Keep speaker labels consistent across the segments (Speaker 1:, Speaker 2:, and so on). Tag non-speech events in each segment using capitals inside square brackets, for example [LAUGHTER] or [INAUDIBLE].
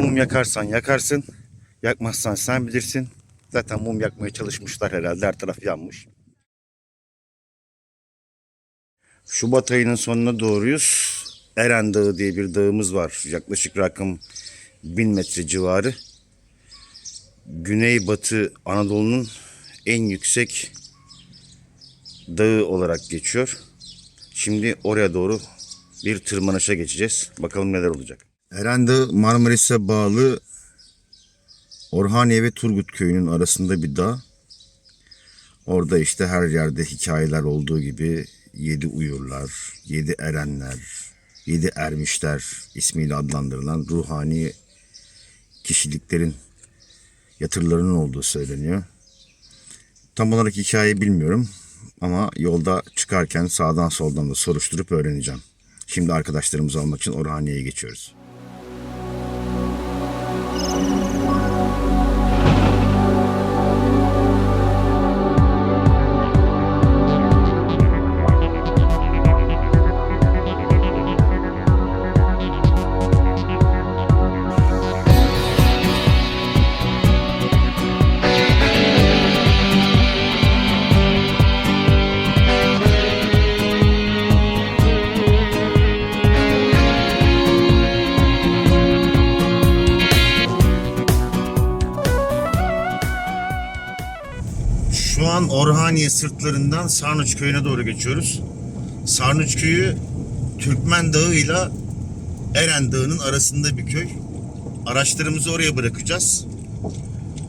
Speaker 1: Mum yakarsan yakarsın. Yakmazsan sen bilirsin. Zaten mum yakmaya çalışmışlar herhalde. Her taraf yanmış. Şubat ayının sonuna doğruyuz. Eren Dağı diye bir dağımız var. Yaklaşık rakım 1000 metre civarı. Güneybatı Anadolu'nun en yüksek dağı olarak geçiyor. Şimdi oraya doğru bir tırmanışa geçeceğiz. Bakalım neler olacak. Eren Dağı Marmaris'e bağlı Orhaniye ve Turgut köyünün arasında bir dağ. Orada işte her yerde hikayeler olduğu gibi yedi uyurlar, yedi erenler, yedi ermişler ismiyle adlandırılan ruhani kişiliklerin yatırlarının olduğu söyleniyor. Tam olarak hikayeyi bilmiyorum ama yolda çıkarken sağdan soldan da soruşturup öğreneceğim. Şimdi arkadaşlarımızı almak için Orhaniye'ye geçiyoruz. Orhaniye sırtlarından Sarnıç köyüne doğru geçiyoruz. Sarnıç köyü Türkmen Dağı ile Eren Dağı'nın arasında bir köy. Araçlarımızı oraya bırakacağız.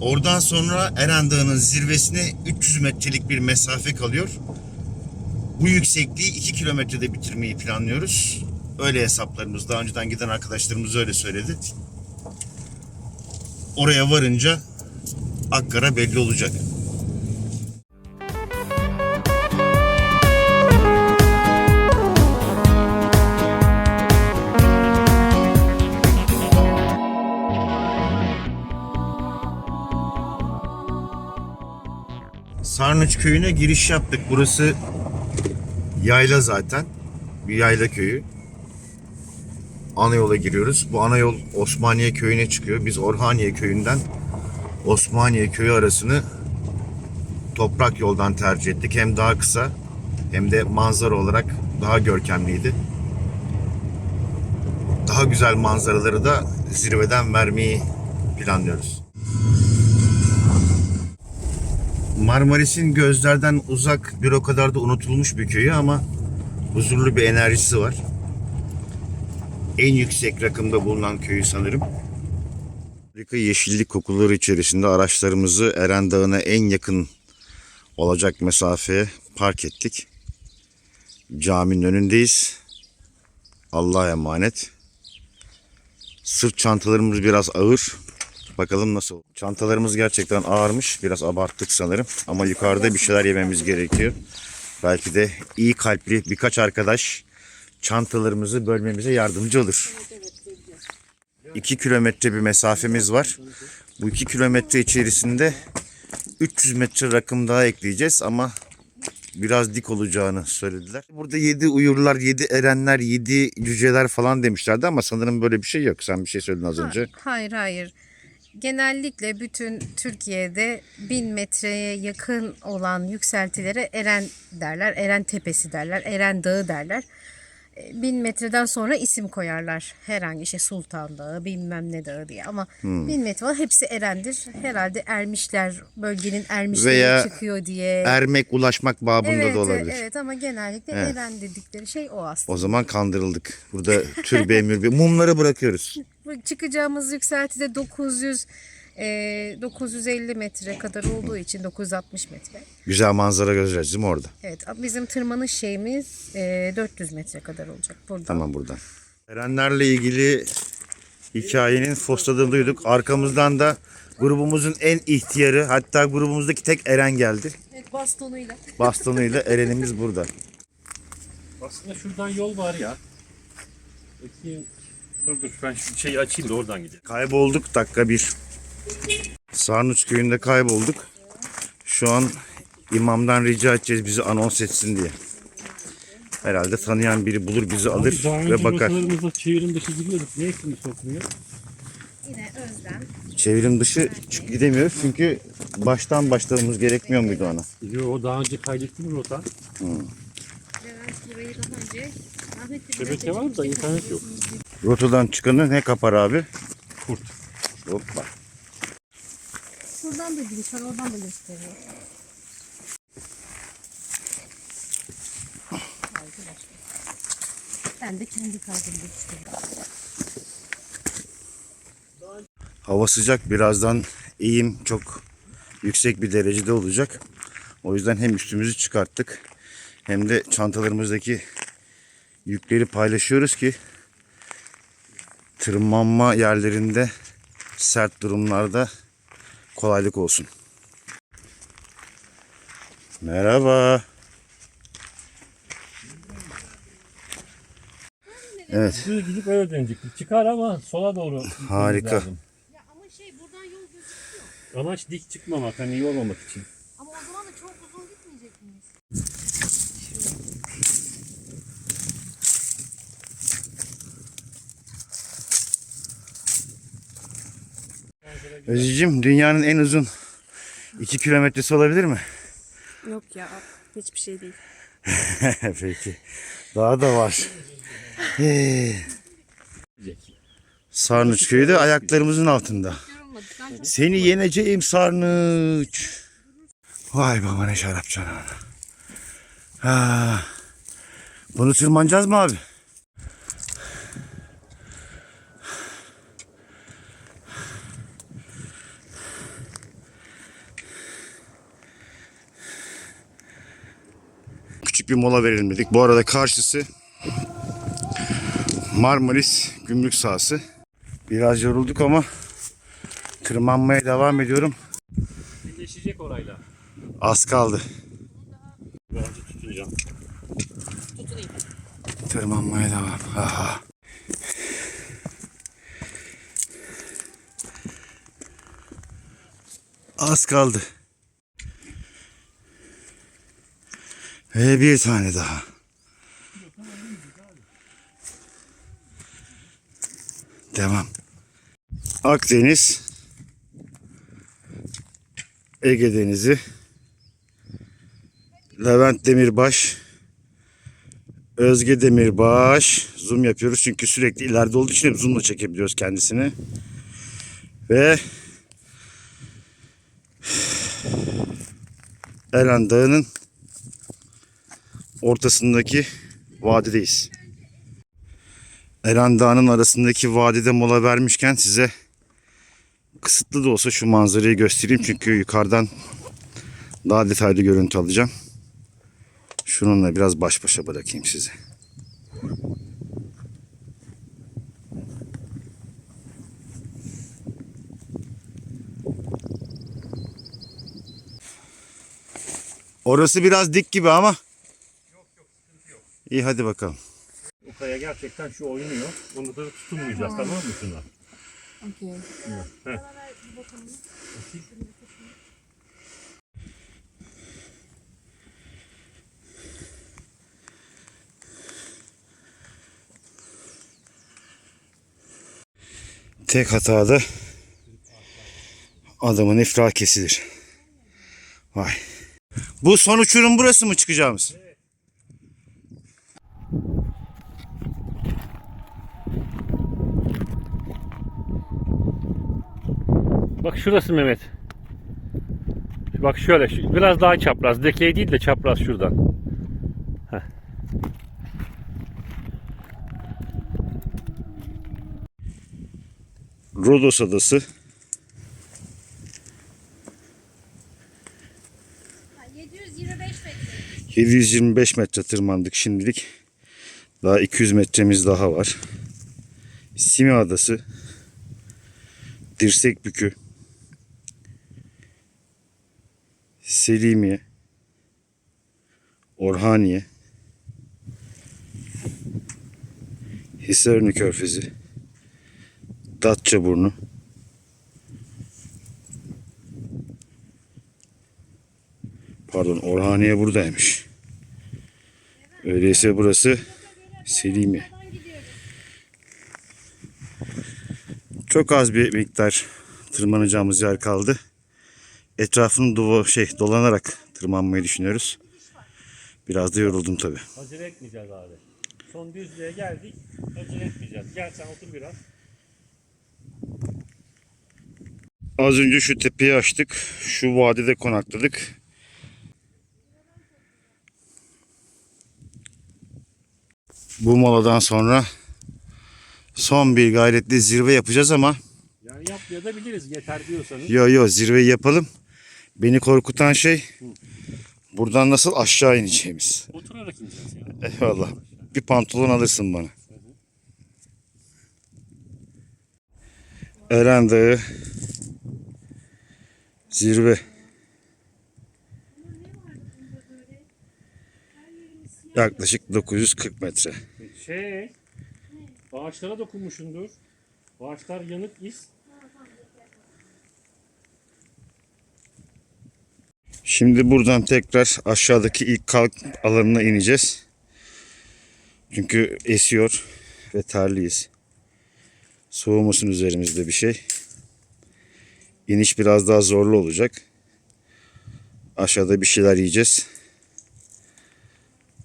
Speaker 1: Oradan sonra Eren Dağı'nın zirvesine 300 metrelik bir mesafe kalıyor. Bu yüksekliği 2 kilometrede bitirmeyi planlıyoruz. Öyle hesaplarımız. Daha önceden giden arkadaşlarımız öyle söyledi. Oraya varınca Akkara belli olacak. Sarnıç köyüne giriş yaptık. Burası yayla zaten. Bir yayla köyü. Ana yola giriyoruz. Bu ana yol Osmaniye köyüne çıkıyor. Biz Orhaniye köyünden Osmaniye köyü arasını toprak yoldan tercih ettik. Hem daha kısa hem de manzara olarak daha görkemliydi. Daha güzel manzaraları da zirveden vermeyi planlıyoruz. Marmaris'in gözlerden uzak bir o kadar da unutulmuş bir köyü ama huzurlu bir enerjisi var. En yüksek rakımda bulunan köyü sanırım. Harika yeşillik kokuları içerisinde araçlarımızı Eren Dağı'na en yakın olacak mesafeye park ettik. Caminin önündeyiz. Allah'a emanet. Sırt çantalarımız biraz ağır. Bakalım nasıl. Çantalarımız gerçekten ağırmış. Biraz abarttık sanırım. Ama yukarıda bir şeyler yememiz gerekiyor. Belki de iyi kalpli birkaç arkadaş çantalarımızı bölmemize yardımcı olur. 2 kilometre bir mesafemiz var. Bu 2 kilometre içerisinde 300 metre rakım daha ekleyeceğiz ama biraz dik olacağını söylediler. Burada 7 uyurlar, 7 erenler, 7 cüceler falan demişlerdi ama sanırım böyle bir şey yok. Sen bir şey söyledin az önce.
Speaker 2: Hayır hayır. Genellikle bütün Türkiye'de bin metreye yakın olan yükseltilere Eren derler. Eren Tepesi derler. Eren Dağı derler. E, Bin metreden sonra isim koyarlar. Herhangi işte Sultan Dağı bilmem ne dağı diye. Ama
Speaker 1: Hmm.
Speaker 2: bin metre falan hepsi Eren'dir. Herhalde ermişler bölgenin ermişleri
Speaker 1: Veya
Speaker 2: çıkıyor diye.
Speaker 1: Ermek, ulaşmak babında
Speaker 2: evet,
Speaker 1: da olabilir.
Speaker 2: evet ama genellikle
Speaker 1: Evet.
Speaker 2: Eren dedikleri şey o aslında.
Speaker 1: O zaman kandırıldık. Burada türbe mürbe mumları bırakıyoruz. [LAUGHS]
Speaker 2: Çıkacağımız yükseltide 900 e, 950 metre kadar olduğu için 960 metre.
Speaker 1: Güzel manzara göreceğiz değil mi orada?
Speaker 2: Evet bizim tırmanış şeyimiz e, 400 metre kadar olacak burada.
Speaker 1: Tamam buradan. Erenlerle ilgili hikayenin fosladığını duyduk. Arkamızdan da grubumuzun en ihtiyarı hatta grubumuzdaki tek Eren geldi.
Speaker 2: Evet, bastonuyla.
Speaker 1: Bastonuyla [LAUGHS] Eren'imiz burada.
Speaker 3: Aslında şuradan yol var ya. Bakayım. Dur dur ben şu şeyi açayım da oradan gidelim.
Speaker 1: Kaybolduk dakika bir. Sarnıç köyünde kaybolduk. Şu an imamdan rica edeceğiz bizi anons etsin diye. Herhalde tanıyan biri bulur bizi alır
Speaker 3: Daha
Speaker 1: ve bakar.
Speaker 3: rotalarımızda çevrim dışı girmedik. Ne eksini sokmuyor?
Speaker 2: Yine
Speaker 1: Çevrim dışı çık gidemiyoruz çünkü baştan başlamamız gerekmiyor muydu ona?
Speaker 3: Yo, daha önce kaydettim rota.
Speaker 2: Levent burayı daha önce rahmetli
Speaker 3: Şebeke var da internet yok.
Speaker 1: Rotadan çıkanı ne kapar abi?
Speaker 3: Kurt.
Speaker 1: Hoppa.
Speaker 2: Şuradan da giriş var, oradan da gösteriyor. Ben de kendi kaydımda düştüm.
Speaker 1: Hava sıcak birazdan eğim çok yüksek bir derecede olacak. O yüzden hem üstümüzü çıkarttık hem de çantalarımızdaki yükleri paylaşıyoruz ki tırmanma yerlerinde sert durumlarda kolaylık olsun. Merhaba. Evet.
Speaker 3: Düz gidip öyle dönecektik. Çıkar ama sola doğru. gitmemiz
Speaker 1: Harika.
Speaker 3: lazım.
Speaker 2: Ya ama şey buradan yol gözüküyor.
Speaker 3: Amaç dik çıkmamak hani iyi olmamak için.
Speaker 2: Ama o zaman da çok uzun gitmeyecek miyiz?
Speaker 1: Özicim dünyanın en uzun 2 kilometresi olabilir mi?
Speaker 4: Yok ya hiçbir şey değil. [LAUGHS]
Speaker 1: Peki. Daha da var. Ee, Sarnıç köyü de ayaklarımızın altında. Seni yeneceğim Sarnıç. Vay baba ne şarap canına. Ha. Bunu tırmanacağız mı abi? Küçük bir mola verelim dedik. Bu arada karşısı Marmaris gümrük sahası. Biraz yorulduk ama tırmanmaya devam ediyorum.
Speaker 3: Birleşecek orayla.
Speaker 1: Az kaldı.
Speaker 3: Birazcık tutunacağım.
Speaker 1: Tırmanmaya devam. Aha. Az kaldı. Ve bir tane daha. Devam. Akdeniz, Ege Denizi, Levent Demirbaş, Özge Demirbaş. Zoom yapıyoruz çünkü sürekli ileride olduğu için hep zoomla çekebiliyoruz kendisini. Ve Eren Dağı'nın ortasındaki vadideyiz. Eren Dağı'nın arasındaki vadide mola vermişken size kısıtlı da olsa şu manzarayı göstereyim. Çünkü yukarıdan daha detaylı görüntü alacağım. Şununla biraz baş başa bırakayım sizi. Orası biraz dik gibi ama. Yok yok sıkıntı yok. İyi hadi bakalım.
Speaker 3: O kaya gerçekten şu oynuyor. Onu da tutunmayacağız tamam mı şuna?
Speaker 4: Okey.
Speaker 1: Tek hatada adamın iflah kesilir. Vay. Bu son uçurum burası mı çıkacağımız?
Speaker 3: Bak şurası Mehmet. Bak şöyle şu- biraz daha çapraz. Dekey değil de çapraz şuradan. Heh.
Speaker 1: Rodos Adası.
Speaker 2: 725 metre.
Speaker 1: 725 metre tırmandık şimdilik. Daha 200 metremiz daha var. Simi Adası. Dirsekbükü. Selimiye. Orhaniye. Hisarönü Körfezi. Datçaburnu. Pardon Orhaniye buradaymış. Öyleyse burası Selimi. Çok az bir miktar tırmanacağımız yer kaldı. Etrafını duva, şey dolanarak tırmanmayı düşünüyoruz. Biraz da yoruldum tabii.
Speaker 3: Acele etmeyeceğiz abi. Son düzlüğe geldik. Acele etmeyeceğiz. Gel sen otur biraz.
Speaker 1: Az önce şu tepeyi açtık. Şu vadide konakladık. Bu moladan sonra son bir gayretle zirve yapacağız ama
Speaker 3: Yani yapmayabiliriz yeter diyorsanız.
Speaker 1: yo yo zirveyi yapalım. Beni korkutan şey buradan nasıl aşağı ineceğimiz.
Speaker 3: Oturarak ineceğiz ya.
Speaker 1: Eyvallah. Bir pantolon alırsın bana. Eren Dağı zirve. Yaklaşık 940 metre.
Speaker 3: Şey, ağaçlara dokunmuşsundur. Ağaçlar yanık iz.
Speaker 1: Şimdi buradan tekrar aşağıdaki ilk kalk alanına ineceğiz. Çünkü esiyor ve terliyiz. Soğumasın üzerimizde bir şey. İniş biraz daha zorlu olacak. Aşağıda bir şeyler yiyeceğiz.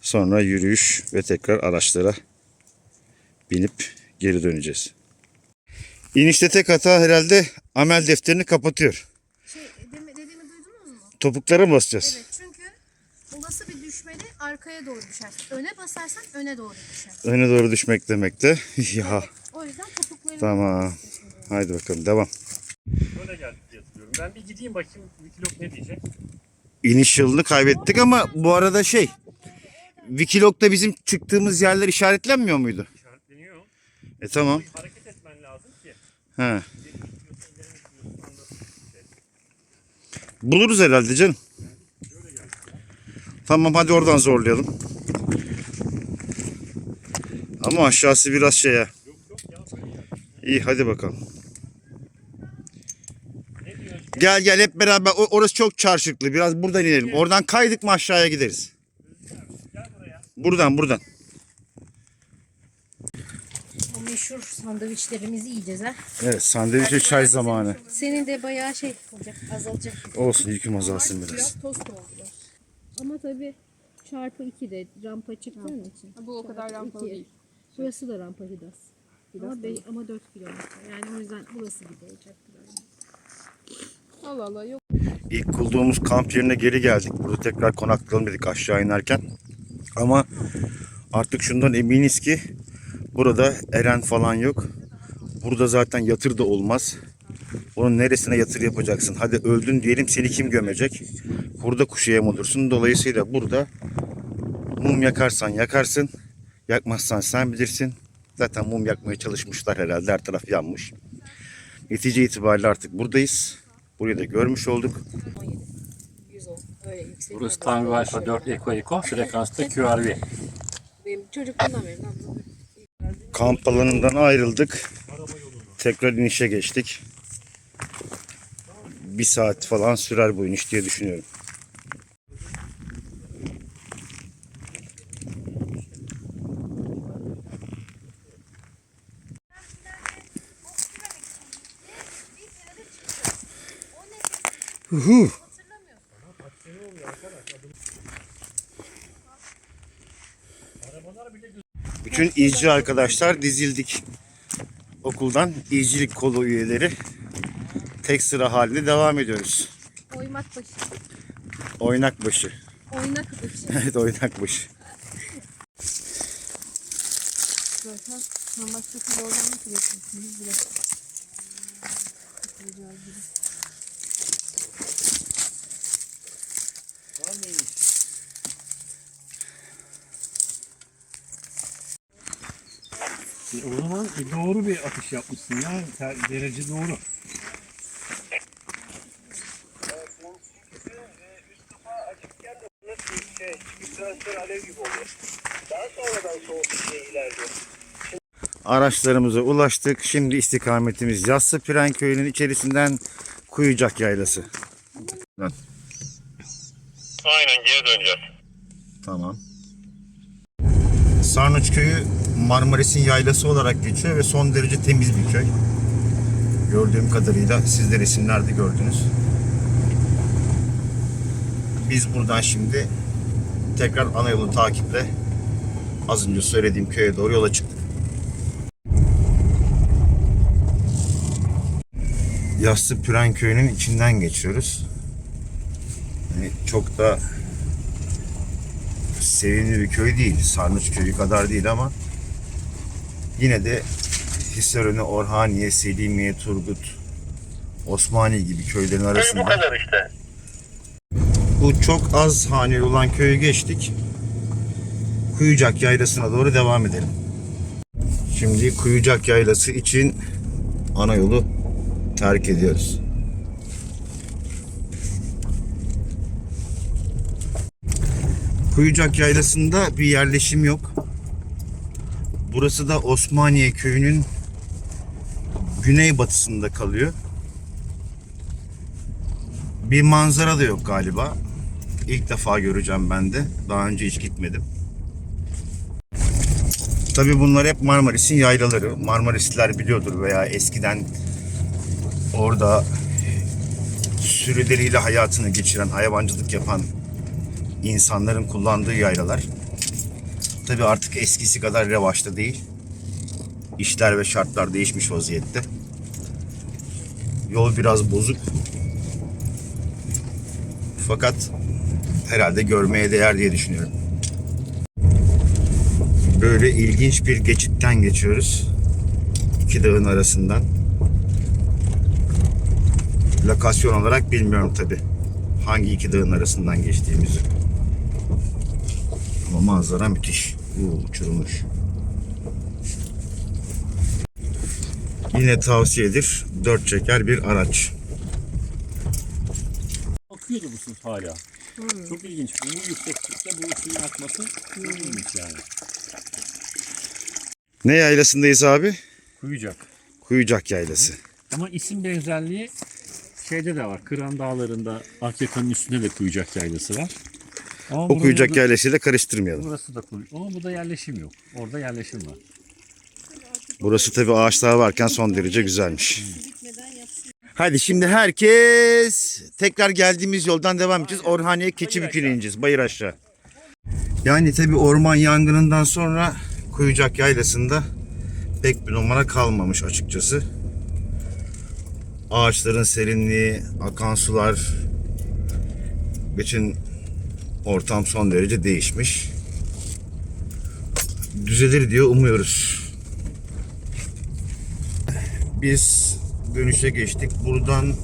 Speaker 1: Sonra yürüyüş ve tekrar araçlara binip geri döneceğiz. İnişte tek hata herhalde amel defterini kapatıyor. Topuklara mı basacağız?
Speaker 2: Evet çünkü olası bir düşmede arkaya doğru düşersin. Öne basarsan öne doğru düşer.
Speaker 1: Öne doğru düşmek demek de. [LAUGHS] ya
Speaker 2: O yüzden topukları
Speaker 1: tamam. Haydi bakalım devam.
Speaker 3: Böyle geldik diye hatırlıyorum. Ben bir gideyim bakayım Wikiloc ne diyecek.
Speaker 1: İniş yılını kaybettik ama bu arada şey Wikilog'da bizim çıktığımız yerler işaretlenmiyor muydu?
Speaker 3: İşaretleniyor.
Speaker 1: E tamam.
Speaker 3: Hareket etmen lazım ki.
Speaker 1: He. Buluruz herhalde canım. Tamam hadi oradan zorlayalım. Ama aşağısı biraz şey ya. İyi hadi bakalım. Gel gel hep beraber. Orası çok çarşıklı. Biraz buradan inelim. Oradan kaydık mı aşağıya gideriz. Buradan buradan.
Speaker 2: O meşhur sandviçlerimizi yiyeceğiz ha.
Speaker 1: Evet sandviç ve çay zamanı.
Speaker 2: Senin de bayağı şey olacak, azalacak.
Speaker 1: Olsun yüküm azalsın biraz.
Speaker 2: Biraz tost oldular. Ama tabii çarpı 2 de rampa çıktığın için.
Speaker 4: Bu o kadar rampalı
Speaker 2: İki.
Speaker 4: değil.
Speaker 2: Burası da rampa Hidas. Ama, be, ama 4 kilometre. Yani o yüzden burası gibi. Yani.
Speaker 4: Allah Allah yok.
Speaker 1: İlk kurduğumuz kamp yerine geri geldik. Burada tekrar konaklayalım dedik aşağı inerken. Ama artık şundan eminiz ki burada eren falan yok. Burada zaten yatır da olmaz. Onun neresine yatır yapacaksın? Hadi öldün diyelim seni kim gömecek? Burada kuşu yem olursun. Dolayısıyla burada mum yakarsan yakarsın. Yakmazsan sen bilirsin. Zaten mum yakmaya çalışmışlar herhalde. Her taraf yanmış. Netice itibariyle artık buradayız. Burayı da görmüş olduk.
Speaker 2: 110 öyle yüksek.
Speaker 3: Burası Tango Alfa 4 Eko Eko frekansta QRV.
Speaker 2: Benim çocukluğumdan beri ben
Speaker 1: kamp alanından ayrıldık. Tekrar inişe geçtik. Bir saat falan sürer bu iniş diye düşünüyorum. Huhu. İzci arkadaşlar dizildik. Okuldan izcilik kolu üyeleri tek sıra halinde devam ediyoruz.
Speaker 2: oymak başı.
Speaker 1: Oynak başı.
Speaker 2: Oynak başı. [LAUGHS]
Speaker 1: Evet oynak başı.
Speaker 4: Zaten geçiyorsun? Biz bile. Gibi.
Speaker 3: O zaman doğru bir atış yapmışsın ya. Derece doğru.
Speaker 1: Araçlarımıza ulaştık. Şimdi istikametimiz Yassı Piren Köyü'nün içerisinden Kuyucak Yaylası.
Speaker 3: Aynen geri döneceğiz.
Speaker 1: Tamam. Sarnıç Köyü Marmaris'in yaylası olarak geçiyor ve son derece temiz bir köy. Gördüğüm kadarıyla siz de resimlerde gördünüz. Biz buradan şimdi tekrar ana yolu takiple az önce söylediğim köye doğru yola çıktık. Yassı Püren köyünün içinden geçiyoruz. Yani çok da sevimli bir köy değil. Sarnıç köyü kadar değil ama yine de Hisarönü, Orhaniye, Selimiye, Turgut, Osmaniye gibi köylerin arasında. Bu kadar işte. Bu çok az haneli olan köyü geçtik. Kuyucak Yaylası'na doğru devam edelim. Şimdi Kuyucak Yaylası için ana yolu terk ediyoruz. Kuyucak Yaylası'nda bir yerleşim yok. Burası da Osmaniye köyünün güneybatısında kalıyor. Bir manzara da yok galiba. İlk defa göreceğim ben de. Daha önce hiç gitmedim. Tabii bunlar hep Marmaris'in yaylaları. Marmarisliler biliyordur veya eskiden orada sürüleriyle hayatını geçiren, hayvancılık yapan insanların kullandığı yaylalar. Tabii artık eskisi kadar revaçta değil. İşler ve şartlar değişmiş vaziyette. Yol biraz bozuk. Fakat herhalde görmeye değer diye düşünüyorum. Böyle ilginç bir geçitten geçiyoruz. İki dağın arasından. Lokasyon olarak bilmiyorum tabi. Hangi iki dağın arasından geçtiğimizi. Ama manzara müthiş. Uuu uçurulmuş. Yine tavsiyedir. Dört çeker bir araç.
Speaker 3: Akıyordu bu su hala. Çok ilginç. Bu yükseklikte bu suyun akması ilginç yani.
Speaker 1: Ne yaylasındayız abi?
Speaker 3: Kuyucak.
Speaker 1: Kuyucak yaylası.
Speaker 3: Ama isim benzerliği şeyde de var. Kıran Dağları'nda Akyaka'nın üstünde de Kuyucak yaylası var. Ama
Speaker 1: O
Speaker 3: buranın
Speaker 1: kuyucak
Speaker 3: adı-
Speaker 1: yaylasıyla karıştırmayalım.
Speaker 3: Burası da kuyu. Ama burada yerleşim yok. Orada yerleşim var.
Speaker 1: Burası tabi ağaçlar varken son derece güzelmiş. Hadi şimdi herkes tekrar geldiğimiz yoldan devam edeceğiz. Orhaniye Keçibükü'ne ineceğiz. Bayır aşağı. Yani tabi orman yangınından sonra Kuyucak Yaylası'nda pek bir numara kalmamış açıkçası. Ağaçların serinliği, akan sular, bütün ortam son derece değişmiş. Düzelir diye umuyoruz. Biz dönüşe geçtik. Buradan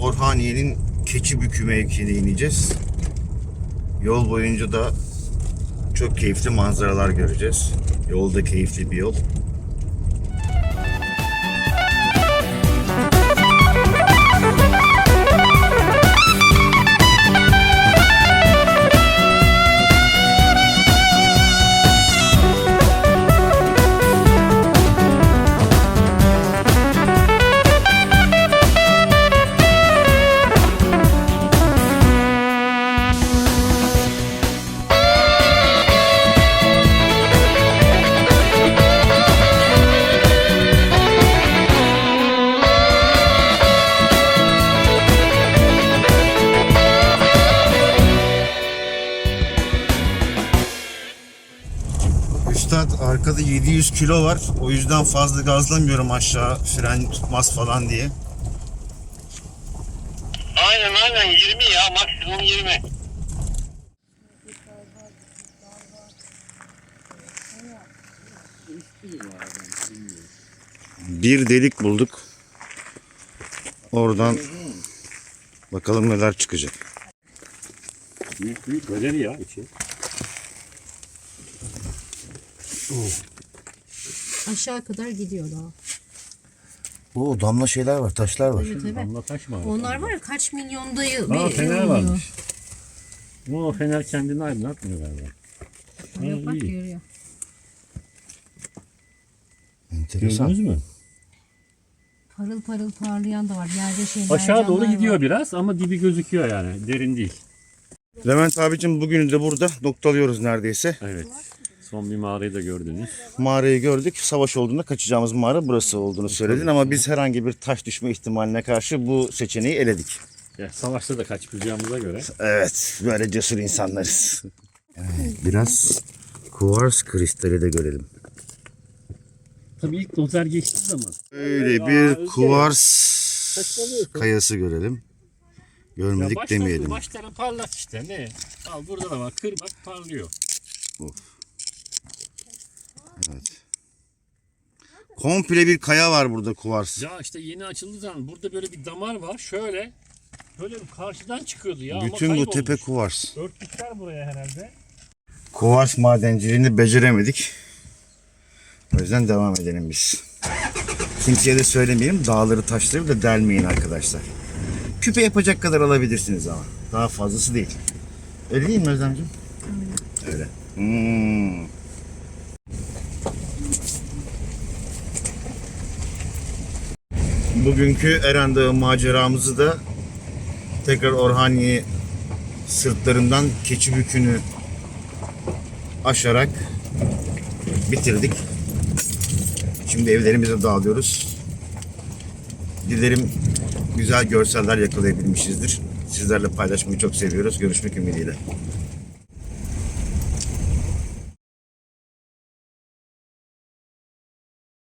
Speaker 1: Orhaniye'nin Keçibükü mevkiine ineceğiz. Yol boyunca da çok keyifli manzaralar göreceğiz. Yolda keyifli bir yol. Arkada 700 kilo var. O yüzden fazla gazlamıyorum aşağı fren tutmaz falan diye.
Speaker 5: Aynen aynen 20 ya maksimum 20.
Speaker 1: Bir delik bulduk. Oradan bakalım neler çıkacak.
Speaker 3: Büyük büyük galeri ya içi.
Speaker 2: Aşağı kadar gidiyor daha.
Speaker 1: Oo damla şeyler var, taşlar var.
Speaker 2: Evet evet.
Speaker 3: Damla taş mı?
Speaker 2: Onlar var ya kaç milyonda yıl
Speaker 3: Aa
Speaker 2: bir
Speaker 3: fener varmış. Ama o fener kendini aydınlatmıyor galiba.
Speaker 2: Yok bak
Speaker 3: iyi.
Speaker 2: görüyor.
Speaker 1: Enteresan.
Speaker 3: Gördünüz mü?
Speaker 2: Parıl parıl parlayan da var. Yerde şey
Speaker 3: Aşağı doğru gidiyor
Speaker 2: var.
Speaker 3: biraz ama dibi gözüküyor yani. Derin değil.
Speaker 1: Levent abicim bugün de burada noktalıyoruz neredeyse.
Speaker 3: Evet. Son bir mağarayı da gördünüz.
Speaker 1: Mağarayı gördük. Savaş olduğunda kaçacağımız mağara burası olduğunu söyledin ama biz herhangi bir taş düşme ihtimaline karşı bu seçeneği eledik.
Speaker 3: Ya, savaşta da kaçmayacağımıza göre.
Speaker 1: Evet, böyle cesur insanlarız. biraz kuvars kristali de görelim.
Speaker 3: Tabii ilk dozer geçtiği zaman.
Speaker 1: Böyle
Speaker 3: Ya,
Speaker 1: bir kuvars kayası görelim. Görmedik
Speaker 3: başları,
Speaker 1: demeyelim.
Speaker 3: Başları parlak işte ne? Al burada da bak kır bak parlıyor.
Speaker 1: Komple bir kaya var burada kuvars.
Speaker 3: Ya işte yeni açıldığı zaman burada böyle bir damar var şöyle. Böyle bir karşıdan çıkıyordu ya
Speaker 1: Bütün
Speaker 3: ama
Speaker 1: bu tepe kuvars.
Speaker 3: Örtmüşler buraya herhalde.
Speaker 1: Kuvars madenciliğini beceremedik. O yüzden devam edelim biz. Kimseye de söylemeyelim. Dağları taşları da delmeyin arkadaşlar. Küpe yapacak kadar alabilirsiniz ama. Daha fazlası değil. Öyle değil mi Özlemciğim? Öyle. Hmm. Bugünkü Eren Dağı maceramızı da tekrar Orhaniye sırtlarından Keçibükü'nü aşarak bitirdik. Şimdi evlerimize dağılıyoruz. Dilerim güzel görseller yakalayabilmişizdir. Sizlerle paylaşmayı çok seviyoruz. Görüşmek ümidiyle.